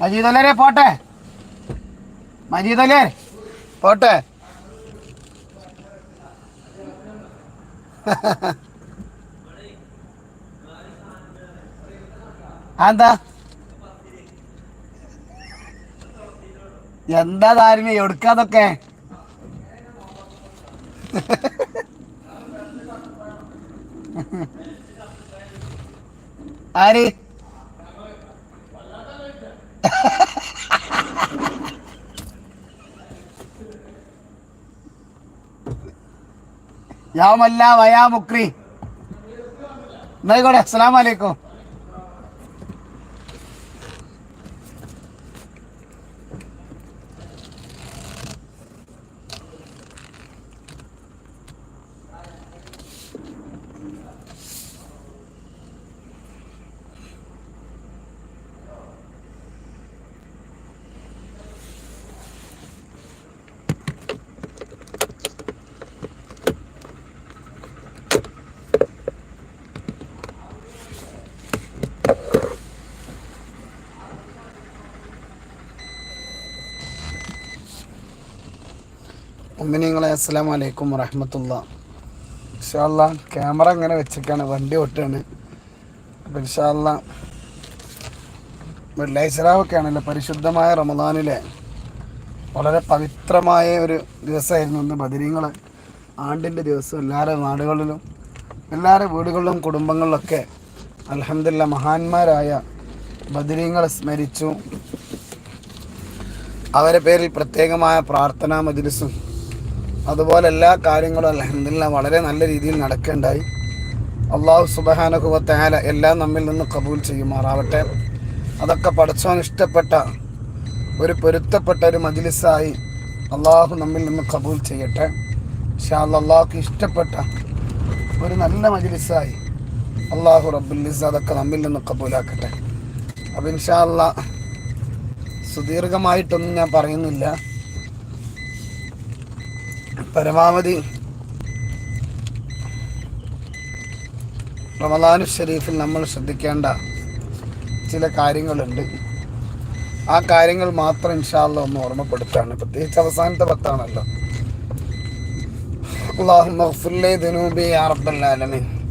മജീദ് പോട്ടെ. മജീദല്ലേ പോട്ടെ. എന്താ? എന്താ താരമേ എടുക്കാതൊക്കെ? ആര്? യാമല്ല വയാമുക്രി എന്നായിക്കോട്ടെ അസ്സാം വലൈക്കും ഉമ്മിനിങ്ങളെ അസ്സാം വലൈക്കും വറഹമത്തുള്ള. ഇൻഷാല്ല ക്യാമറ ഇങ്ങനെ വെച്ചേക്കാണ് വണ്ടി ഒട്ടാണ് അപ്പം ഇൻഷാല്ല വെള്ളിയാഴ്ച രാവൊക്കെയാണല്ലോ പരിശുദ്ധമായ റമദാനിലെ വളരെ പവിത്രമായ ഒരു ദിവസമായിരുന്നു ഇന്ന് ബദരീങ്ങൾ ആണ്ടിന്റെ ദിവസം എല്ലാവരുടെ നാടുകളിലും എല്ലാവരുടെ വീടുകളിലും കുടുംബങ്ങളിലൊക്കെ അലഹമില്ല മഹാന്മാരായ ബദരീങ്ങളെ സ്മരിച്ചു. അവരെ പേരിൽ പ്രത്യേകമായ പ്രാർത്ഥനാ മജ്ലിസും അതുപോലെ എല്ലാ കാര്യങ്ങളും അലഹമില്ല വളരെ നല്ല രീതിയിൽ നടക്കേണ്ടായി. അള്ളാഹു സുബഹാനുഭവത്തേല എല്ലാം നമ്മിൽ നിന്ന് കബൂൽ ചെയ്യുമാറാവട്ടെ. അതൊക്കെ പഠിച്ചവൻ ഇഷ്ടപ്പെട്ട ഒരു പൊരുത്തപ്പെട്ട ഒരു മജിലിസായി അള്ളാഹു നമ്മിൽ നിന്ന് കബൂൽ ചെയ്യട്ടെ. പക്ഷേ അള്ളാഹുക്ക് ഇഷ്ടപ്പെട്ട ഒരു നല്ല മജിലിസായി അള്ളാഹു റബ്ബുലിസ് അതൊക്കെ നമ്മിൽ നിന്ന് കബൂലാക്കട്ടെ. അപ്പം ഇൻഷാ അല്ലാ സുദീർഘമായിട്ടൊന്നും ഞാൻ പറയുന്നില്ല. പരമാവധി റമദാനു ഷരീഫിൽ നമ്മൾ ശ്രദ്ധിക്കേണ്ട ചില കാര്യങ്ങളുണ്ട്. ആ കാര്യങ്ങൾ മാത്രം ഇൻഷാല്ല ഒന്ന് ഓർമ്മപ്പെടുത്താണ്. പ്രത്യേകിച്ച് അവസാനത്തെ പത്താണല്ലോ.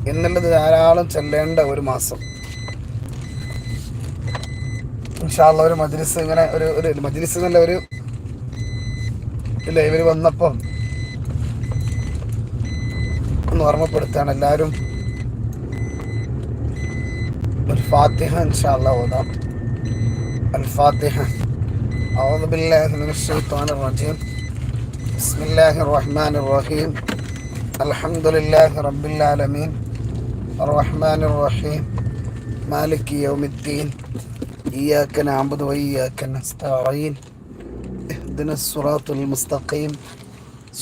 എന്നുള്ളത് ധാരാളം ചെല്ലേണ്ട ഒരു മാസം. ഇൻഷാല്ല ഒരു മജ്ലിസ് ഇങ്ങനെ ഒരു ഒരു മജ്ലിസ് എന്നുള്ള ഒരു ലൈവിൽ വന്നപ്പം ഒന്ന് ഓർമ്മപ്പെടുത്താണ് എല്ലാവരും الفاتحة إن شاء الله وضع الفاتحة أعوذ بالله من الشيطان الرجيم بسم الله الرحمن الرحيم الحمد لله رب العالمين الرحمن الرحيم مالك يوم الدين إياك نعبد وإياك نستعين اهدنا الصراط المستقيم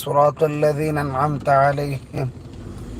صراط الذين أنعمت عليهم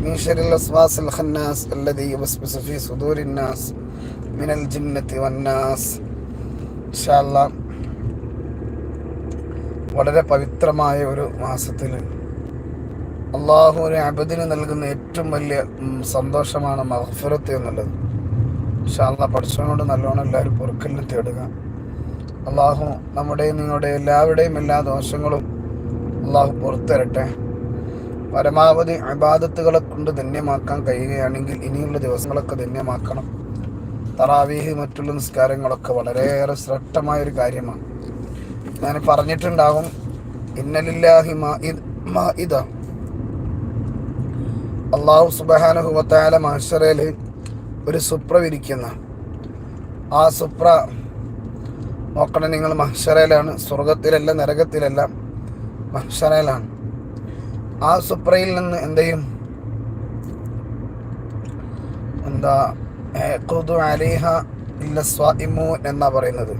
من شر الوسواس الخناس الذي يوسوس في صدور الناس من الجنة والناس إن شاء الله വളരെ പവിത്രമായ ഒരു മാസത്തിൽ അള്ളാഹുവിനെ അബദിന് നൽകുന്ന ഏറ്റവും വലിയ ഉം, സന്തോഷമാണ് മഹഫുറത്ത് എന്നുള്ളത് ഷാല്ല പഠിച്ചവനോട് നല്ലോണം എല്ലാവരും പൊറുക്കലിന് തേടുക അള്ളാഹു നമ്മുടെയും നിങ്ങളുടെയും എല്ലാവരുടെയും എല്ലാ ദോഷങ്ങളും അള്ളാഹു പുറത്തരട്ടെ പരമാവധി അബാദത്തുകളെ കൊണ്ട് ധന്യമാക്കാൻ കഴിയുകയാണെങ്കിൽ ഇനിയുള്ള ദിവസങ്ങളൊക്കെ ധന്യമാക്കണം. തറാവീഹ് മറ്റുള്ള നിസ്കാരങ്ങളൊക്കെ വളരെയേറെ ശ്രദ്ധമായ ഒരു കാര്യമാണ്. ഞാൻ പറഞ്ഞിട്ടുണ്ടാകും ഇന്നലില്ലാഹി ഇത അള്ളാഹു സുബാനുഹുവത്തായ മഹഷറയിൽ ഒരു സുപ്ര വിരിക്കുന്ന ആ സുപ്ര നോക്കണം നിങ്ങൾ മഹ്ഷറയിലാണ് സ്വർഗത്തിലല്ല നരകത്തിലല്ല മഹ്ഷറയിലാണ്. ആ സുപ്രയിൽ നിന്ന് എന്താ ഇല്ല സ്വാഇമൂൻ എന്നാ പറയുന്നത്.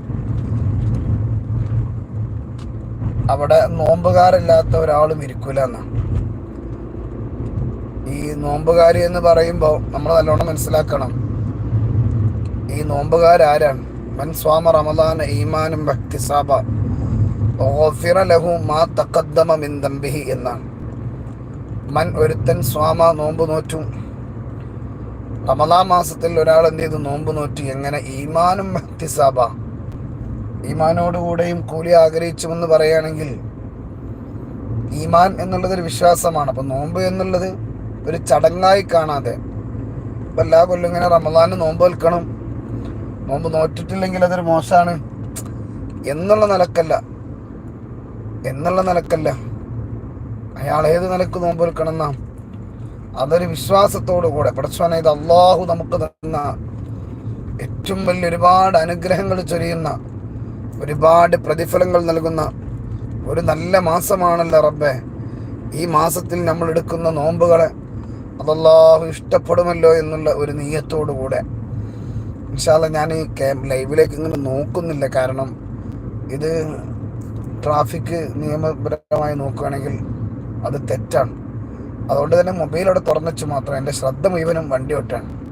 അവിടെ നോമ്പുകാരല്ലാത്ത ഒരാളും ഇരിക്കൂല എന്നാണ് ഈ നോമ്പുകാരി എന്ന് പറയുമ്പോൾ നമ്മൾ നല്ലോണം മനസ്സിലാക്കണം. ഈ നോമ്പുകാരാരാണ്? മൻ സ്വാമ റമദാന ഈമാനും ഭക്തിസാബ ലഹു മാ തക്കദ്ദമ മിൻ ദംബിഹി എന്നാണ്. മൻ ഒരുത്തൻ സ്വാമ നോമ്പ് നോറ്റു. റമദാ മാസത്തിൽ ഒരാൾ എന്ത് ചെയ്തു? നോമ്പ് നോറ്റു. എങ്ങനെ? ഈമാനും ഭക്തിസാബ ഈമാനോടുകൂടെയും കൂലി ആഗ്രഹിച്ചുമെന്ന് പറയുകയാണെങ്കിൽ ഈമാൻ എന്നുള്ളത് ഒരു വിശ്വാസമാണ്. അപ്പം നോമ്പ് എന്നുള്ളത് ഒരു ചടങ്ങായി കാണാതെ. ഇപ്പം എല്ലാ കൊല്ലം ഇങ്ങനെ റമദാന് നോമ്പ് വെൽക്കണം നോമ്പ് നോറ്റിട്ടില്ലെങ്കിൽ അതൊരു മോശമാണ് എന്നുള്ള നിലക്കല്ല. എന്നുള്ള നിലക്കല്ല. അയാൾ ഏത് നിലയ്ക്ക് നോമ്പ് വെൽക്കണം എന്നാ അതൊരു വിശ്വാസത്തോടു കൂടെ. പടച്ചോനെ ഇത് അള്ളാഹു നമുക്ക് തന്ന ഏറ്റവും വലിയ ഒരുപാട് അനുഗ്രഹങ്ങൾ ചൊരിയുന്ന ഒരുപാട് പ്രതിഫലങ്ങൾ നൽകുന്ന ഒരു നല്ല മാസമാണല്ലോ റബ്ബെ. ഈ മാസത്തിൽ നമ്മൾ എടുക്കുന്ന നോമ്പുകളെ അതല്ലാഹു ഇഷ്ടപ്പെടുമല്ലോ എന്നുള്ള ഒരു നീയത്തോടു കൂടെ. ഇൻഷാല്ല ഞാൻ ഈ ലൈവിലേക്ക് ഇങ്ങനെ നോക്കുന്നില്ല. കാരണം ഇത് ട്രാഫിക് നിയമപരമായി നോക്കുകയാണെങ്കിൽ അത് തെറ്റാണ്. അതുകൊണ്ട് തന്നെ മൊബൈൽ അവിടെ തുറന്നു മാത്രം എന്റെ ശ്രദ്ധ മുഴുവനും വണ്ടി ഒട്ടാണ്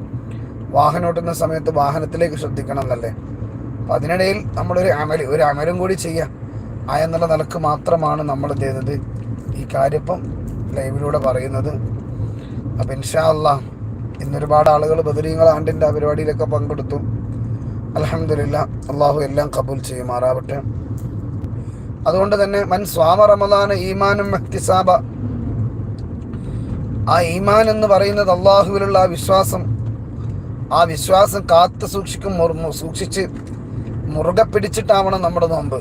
വാഹനം ഓട്ടുന്ന സമയത്ത് വാഹനത്തിലേക്ക് ശ്രദ്ധിക്കണം എന്നല്ലേ? അപ്പം അതിനിടയിൽ നമ്മളൊരു അമൽ ഒരു അമലും കൂടി ചെയ്യാം. ആ എന്നുള്ള നിലയ്ക്ക് മാത്രമാണ് നമ്മൾ ചെയ്തത് ഈ കാര്യപ്പം ലൈവിലൂടെ പറയുന്നത്. അപ്പം ഇൻഷാ അല്ലാ ഇന്നൊരുപാട് ആളുകൾ ബദരീങ്ങൾ ആണ്ടിന്റെ പരിപാടിയിലൊക്കെ പങ്കെടുത്തു. അലഹമില്ല അള്ളാഹു എല്ലാം കബൂൽ ചെയ്യുമാറാവട്ടെ. അതുകൊണ്ട് തന്നെ മൻ സ്വാമ റമദാന ഈമാനും മെഹ്തിസാബ ആ ഈമാൻ എന്ന് പറയുന്നത് അള്ളാഹുവിലുള്ള ആ വിശ്വാസം. ആ വിശ്വാസം കാത്തു സൂക്ഷിക്കും സൂക്ഷിച്ച് മുറുകെ പിടിച്ചിട്ടാവണം നമ്മുടെ നോമ്പ്.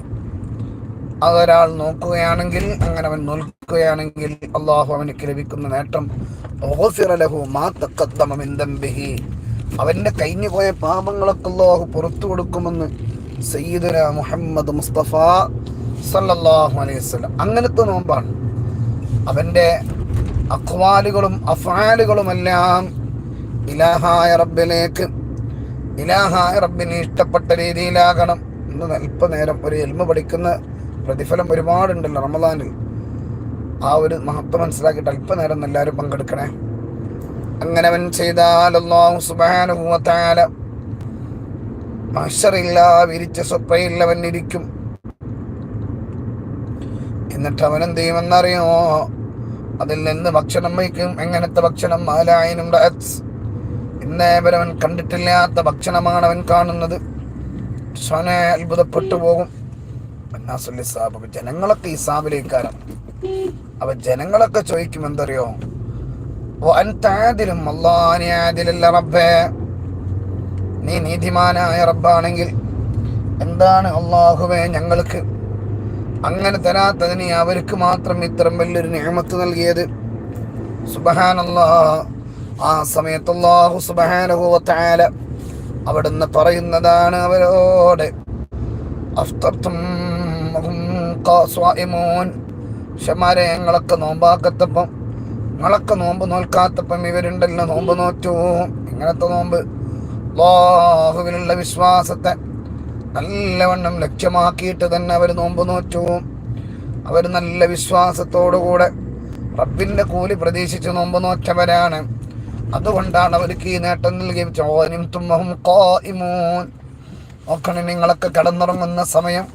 അതൊരാൾ നോക്കുകയാണെങ്കിൽ അങ്ങനെ അവൻ നോക്കുകയാണെങ്കിൽ അള്ളാഹു അവനക്ക് ലഭിക്കുന്ന നേട്ടം. അവന്റെ കഴിഞ്ഞു പോയ പാപങ്ങളൊക്കെ അള്ളാഹു പുറത്തു കൊടുക്കുമെന്ന് സയ്യിദുര മുഹമ്മദ് മുസ്തഫ സല്ലല്ലാഹു അലൈഹി വസല്ലം. അങ്ങനത്തെ നോമ്പാണ്. അവന്റെ അഖ്വാലുകളും അഫാലുകളുമെല്ലാം ഇലാഹായ റബ്ബിലേക്ക് ഇലാഹായ റബ്ബിന് ഇഷ്ടപ്പെട്ട രീതിയിലാകണം ഇന്ന് അല്പനേരം ഒരു എൽമ പഠിക്കുന്ന പ്രതിഫലം ഒരുപാടുണ്ടല്ലോ റമദാനിൽ. ആ ഒരു മഹത്വം മനസ്സിലാക്കിയിട്ട് അല്പനേരം എല്ലാവരും പങ്കെടുക്കണേ. അങ്ങനെ അവൻ ചെയ്താൽ സുബാനുഭൂത്താല മഷറില്ല വിരിച്ച സ്വപ്രയില്ല അവൻ ഇരിക്കും. എന്നിട്ട് അവൻ എന്ത് ചെയ്യുമെന്നറിയോ അതിൽ നിന്ന് ഭക്ഷണം വയ്ക്കും. എങ്ങനത്തെ ഭക്ഷണം? മാലായനും അവൻ കണ്ടിട്ടില്ലാത്ത ഭക്ഷണമാണ് അവൻ കാണുന്നത്. സ്വനെ അത്ഭുതപ്പെട്ടു പോകും. ജനങ്ങളൊക്കെ ഈ സാബിലേക്കാരം. അവ ജനങ്ങളൊക്കെ ചോദിക്കും എന്തറിയോ? അൻതാതിലും അള്ളാനിയാതിലല്ല റബ്ബേ. നീ നീതിമാനായ റബ്ബാണെങ്കിൽ എന്താണ് അള്ളാഹുവേ ഞങ്ങൾക്ക്? അങ്ങനെ തരാത്തതിന് അവർക്ക് മാത്രം ഇത്തരം വലിയൊരു നിയമത്ത് നൽകിയത്. സുബഹാനല്ലാ. ആ സമയത്ത് അള്ളാഹു അവിടുന്ന് പറയുന്നതാണ് അവരോട്. ഷമാരെ ഞങ്ങളൊക്കെ നോമ്പാക്കത്തപ്പം നിങ്ങളൊക്കെ നോമ്പ് നോൽക്കാത്തപ്പം ഇവരുണ്ടല്ലോ നോമ്പ് നോറ്റു. ഇങ്ങനത്തെ നോമ്പ്. ബാഹുവിലുള്ള വിശ്വാസത്തെ നല്ലവണ്ണം ലക്ഷ്യമാക്കിയിട്ട് തന്നെ അവർ നോമ്പ് നോറ്റു. അവർ നല്ല വിശ്വാസത്തോടുകൂടെ റബ്ബിന്റെ കൂലി പ്രതീക്ഷിച്ച് നോമ്പ് നോറ്റവരാണ്. അതുകൊണ്ടാണ് അവർക്ക് ഈ നേട്ടം നൽകി ചോനും തുമ്മഹും നോക്കണം നിങ്ങളൊക്കെ കിടന്നുറങ്ങുന്ന സമയം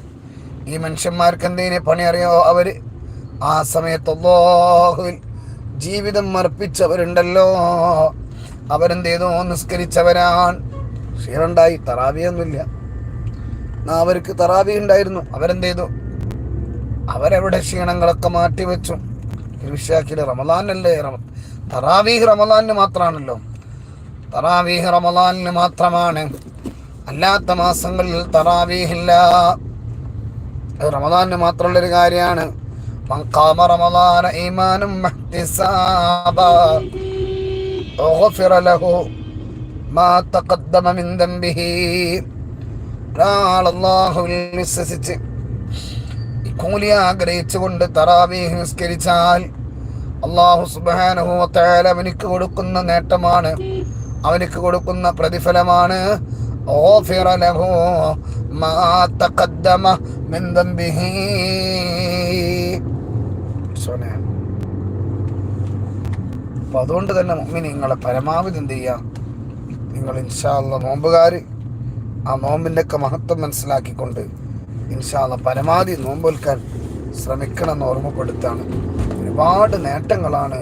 ഈ മനുഷ്യന്മാർക്ക് എന്തെങ്കിലും പണി അറിയോ? അവർ ആ സമയത്ത് ജീവിതം അർപ്പിച്ചവരുണ്ടല്ലോ. അവരെന്തേതോ നിസ്കരിച്ചവരാൻ ക്ഷീറുണ്ടായി തറാവിയൊന്നുമില്ല. അവർക്ക് തറാവി ഉണ്ടായിരുന്നു അവരെന്ത് ചെയ്തു അവരവരുടെ ക്ഷീണങ്ങളൊക്കെ മാറ്റിവെച്ചു വിഷയാക്കിയത് റമദാനല്ലേ തറാവീഹ് റമദാനിന് മാത്രമാണല്ലോ തറാവീഹ് റമദാനിന് മാത്രമാണ് അല്ലാത്ത മാസങ്ങളിൽ തറാവീഹില്ല റമദാനിന് മാത്രമുള്ളൊരു കാര്യമാണ് من قام رمضان إيمانا واحتسابا غفر له ما تقدم من ذنبه ഒരാൾ അള്ളാഹുവിൽ വിശ്വസിച്ച് കൂലി ആഗ്രഹിച്ചുകൊണ്ട് തറാവീഹ് നിസ്കരിച്ചാൽ അള്ളാഹു സുബാനുഭവത്തായാൽ അവനിക്ക് കൊടുക്കുന്ന നേട്ടമാണ് അവനിക്ക് കൊടുക്കുന്ന പ്രതിഫലമാണ്. അപ്പൊ അതുകൊണ്ട് തന്നെ നിങ്ങളെ പരമാവധി എന്ത് ചെയ്യുക നിങ്ങൾ ഇൻഷാല്ല നോമ്പുകാർ ആ നോമ്പിന്റെ ഒക്കെ മഹത്വം മനസ്സിലാക്കിക്കൊണ്ട് ഇൻഷാല്ല പരമാവധി നോമ്പൊൽക്കാൻ ശ്രമിക്കണമെന്ന് ഓർമ്മപ്പെടുത്താണ്. ഒരുപാട് നേട്ടങ്ങളാണ്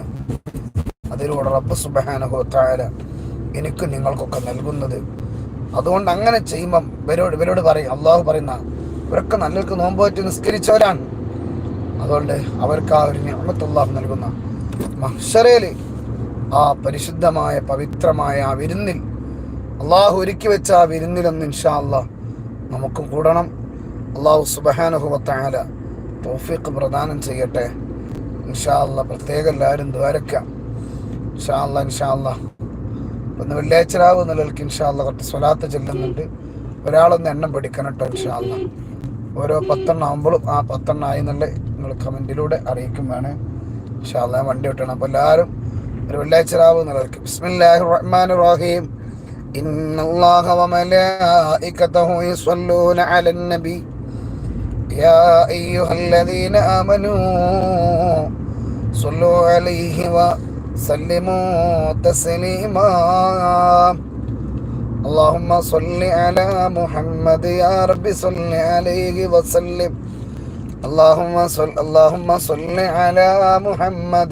അതിലൂടെ റബ്ബ് സുബഹാനുഭവത്തായ എനിക്ക് നിങ്ങൾക്കൊക്കെ നൽകുന്നത്. അതുകൊണ്ട് അങ്ങനെ ചെയ്യുമ്പം ഇവരോട് ഇവരോട് പറയും അള്ളാഹു പറയുന്ന ഇവരൊക്കെ നല്ലവർക്ക് നോമ്പ് പറ്റി നിസ്കരിച്ചവരാണ്. അതുകൊണ്ട് അവർക്ക് ആ ഒരു ഞാമത്ത് നൽകുന്ന മഹ്ഷറയിൽ ആ പരിശുദ്ധമായ പവിത്രമായ ആ വിരുന്നിൽ അള്ളാഹു ഒരുക്കി വെച്ച ആ വിരുന്നിലൊന്ന് ഇൻഷാ അള്ളാഹ് നമുക്കും കൂടണം. അള്ളാഹു സുബഹാനുഭവത്താല തോഫിക്ക് പ്രദാനം ചെയ്യട്ടെ. ഇൻഷാ അല്ല പ്രത്യേകം എല്ലാവരും ദ്വാരക്കാം ഇൻഷാ അല്ല ഇൻഷാ അല്ല ഒന്ന് വെള്ളിയാഴ്ച രാവ് നിലനിൽക്ക് ഇൻഷാല്ല കുറച്ച് സ്വലാത്ത് ചെല്ലുന്നുണ്ട്. ഒരാളൊന്ന് എണ്ണം പിടിക്കണം കേട്ടോ ഇൻഷാ അല്ല ഓരോ പത്തെണ്ണം ആകുമ്പോഴും ആ പത്തെണ്ണം ആയി എന്നുള്ള നിങ്ങൾ കമന്റിലൂടെ അറിയിക്കും വേണേ. ഇൻഷാ ഇൻഷാല്ല വണ്ടി വിട്ടണം. അപ്പോൾ എല്ലാവരും ഒരു വെള്ളിയാഴ്ച രാവ് നിലനിൽക്കും ബിസ്മില്ലാഹി റഹ്മാൻ റഹീം. إن الله وملائكته يصلون على النبي يا أيها الذين آمنوا صلوا عليه وسلموا سلموا تسليما اللهم صل على محمد يا رب صل عليه وسلم اللهم صل اللهم صل على محمد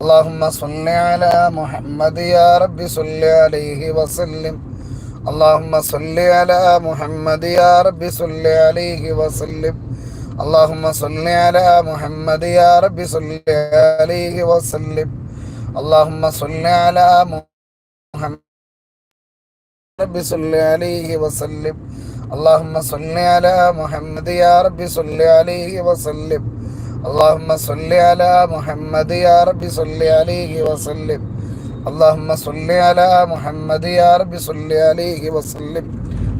اللهم صل على محمد يا رب صل عليه وسلم. اللهم صل على محمد يا رب صل عليه وسلم. اللهم صل على محمد يا رب صل عليه وسلم. اللهم صل على محمد رب صل عليه وسلم. اللهم صل على محمد يا رب صل عليه وسلم. اللهم صل على محمد يا رب صل عليه وسلم اللهم صل على محمد يا رب صل عليه وسلم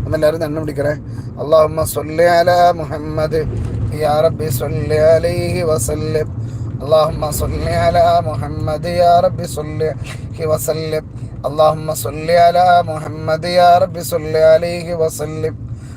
ഒന്നെല്ലാവരും തന്നെ പിടിക്കണേ? അള്ളാഹുമ്മ സൊല്ലി അല മുഹമ്മദ് യാ റബ്ബി സൊല്ലി അലൈഹി വസല്ലം. അള്ളാഹുമ്മ സൊല്ലി അല മുഹമ്മദ് യാ റബ്ബി സൊല്ലി അലൈഹി വസല്ലം. അള്ളാഹുമ്മ സൊല്ലി അല മുഹമ്മദ് യാ റബ്ബി സൊല്ലി അലൈഹി വസല്ലം.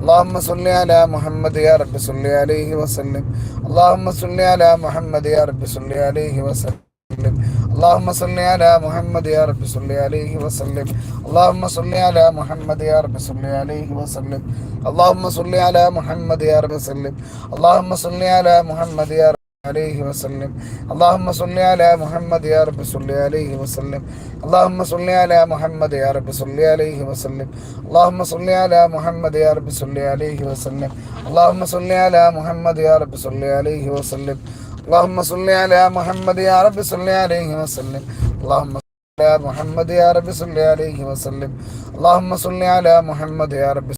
اللهم صل على محمد يا رب صل عليه وسلم اللهم صل على محمد يا رب صل عليه وسلم اللهم صل على محمد يا رب صل عليه وسلم اللهم صل على محمد يا رب صل عليه وسلم اللهم صل على محمد يا رب وسلم اللهم صل على محمد يا رب عليه وسلم اللهم صل على محمد يا رب صل عليه وسلم اللهم صل على محمد يا رب صل عليه وسلم اللهم صل على محمد يا رب صل عليه وسلم اللهم صل على محمد يا رب صل عليه وسلم اللهم صل على محمد يا رب صل عليه وسلم اللهم على محمد يا رب صل عليه وسلم اللهم صل على محمد يا رب صل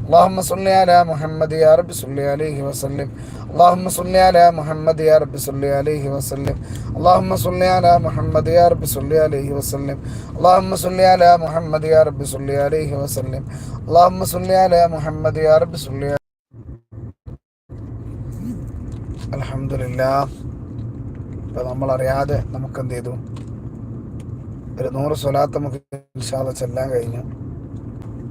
اللهم صل على محمد يا رب صل عليه وسلم اللهم صل على محمد يا رب صل عليه وسلم اللهم صل على محمد يا رب صل عليه وسلم اللهم صل على محمد يا رب صل عليه وسلم اللهم صل على محمد يا رب صل അലഹമില്ല ഇപ്പം നമ്മളറിയാതെ നമുക്ക് എന്ത് ചെയ്തു ഒരു നൂറ് സ്വലാത്ത് നമുക്ക് ഇൻഷാല്ല ചെല്ലാൻ കഴിഞ്ഞു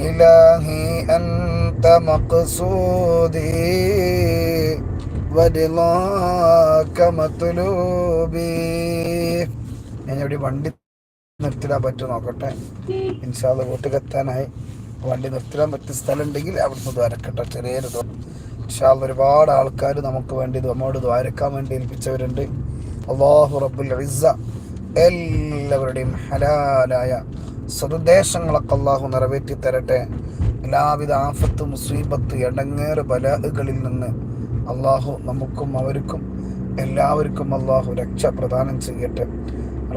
إلهي أنت مقصودي ورضاك مطلوبي ഞാൻ ഇവിടെ വണ്ടി നിർത്തിടാൻ പറ്റുമോ നോക്കട്ടെ ഇൻഷാല് വീട്ടിലെത്താനായി വണ്ടി നിർത്തിടാൻ പറ്റിയ സ്ഥലം ഉണ്ടെങ്കിൽ അവിടുന്ന് ദ്വാരക്കട്ടെ ചെറിയൊരു ഇൻഷാല് ഒരുപാട് ആൾക്കാർ നമുക്ക് വേണ്ടി നമ്മോട് ദ്വാരക്കാൻ വേണ്ടി ഏൽപ്പിച്ചവരുണ്ട് അള്ളാഹു റബ്ബുൽ ഇസ്സ എല്ലാവരുടെയും ഹലാലായ സതുദ്ദേശങ്ങളൊക്കെ അള്ളാഹു നിറവേറ്റി തരട്ടെ. എല്ലാവിധ ആഫത്ത് മുസീബത്ത് എടങ്ങേറ് ബലകളിൽ നിന്ന് അള്ളാഹു നമുക്കും അവർക്കും എല്ലാവർക്കും അള്ളാഹു രക്ഷ പ്രദാനം ചെയ്യട്ടെ.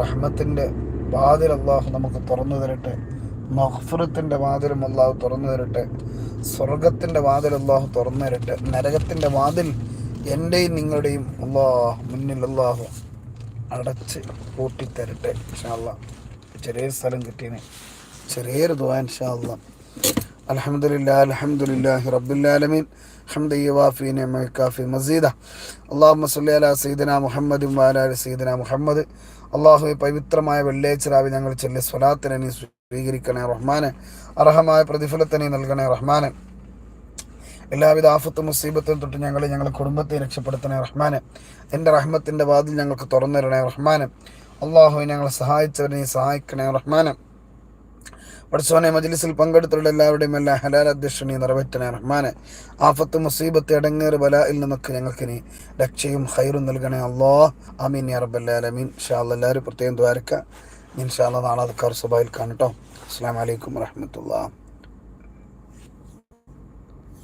റഹ്മത്തിന്റെ വാതിൽ അള്ളാഹു നമുക്ക് തുറന്നു തരട്ടെ. മഹ്ഫുറത്തിന്റെ വാതിലും അള്ളാഹു തുറന്നു തരട്ടെ. സ്വർഗത്തിന്റെ വാതിൽ അള്ളാഹു തുറന്നു തരട്ടെ. നരകത്തിന്റെ വാതിൽ എന്റെയും നിങ്ങളുടെയും അള്ളാഹ് മുന്നിൽ അള്ളാഹു അടച്ച് പൂട്ടിത്തരട്ടെ ഇൻഷാല്ല ചെറിയ സ്ഥലം കിട്ടിയതിന് ചെറിയൊരു ദുആ ഇൻഷാല്ല അൽഹംദുലില്ലാ അൽഹംദുലില്ലാഹി റബ്ബിൽ ആലമീൻ حمد يوافي نعمة كافي مزيدة اللهم صل على سيدنا محمد وعلى آل سيدنا മുഹമ്മദ് അള്ളാഹുവെ പവിത്രമായ വെള്ളിയാഴ്ച രാവിലെ ഞങ്ങൾ ചൊല്ലിയ സ്വലാത്തിനെ നീ സ്വീകരിക്കണേ റഹ്മാനെ അർഹമായ പ്രതിഫലത്തിനെ നൽകണേ റഹ്മാനെ എല്ലാവിധ ആഫത്തും മുസീബത്തും തൊട്ട് ഞങ്ങളെ ഞങ്ങളുടെ കുടുംബത്തെ രക്ഷപ്പെടുത്തണേ റഹ്മാനെ എൻ്റെ റഹ്മത്തിൻ്റെ വാതിൽ ഞങ്ങൾക്ക് തുറന്നു തരണേ റഹ്മാനെ അള്ളാഹുവെ ഞങ്ങളെ സഹായിച്ചവരെ സഹായിക്കണേ റഹ്മാനം. പഠിച്ചോനെ മജ്ലിസിൽ പങ്കെടുത്തുള്ള എല്ലാവരുടെയും എല്ലാ ഹലാൽ അധ്യക്ഷനെ നിറവേറ്റണേ റഹ്മാനെ. ആഫത്ത് മുസീബത്ത് അടങ്ങേറ് ബലായിൽ നിന്നൊക്കെ ഞങ്ങൾക്ക് ഇനി രക്ഷയും ഹൈറും നൽകണേ അള്ളാ. അമീൻ അറബല്ലമീൻ ഷാ എല്ലാവരും പ്രത്യേകം ദ്വാരക്ക. ഇൻഷാല്ല നാളെ അതുക്കാർ സുബായിൽ കാണട്ടോ അസ്സാം വലൈക്കും വാഹമത്തുള്ള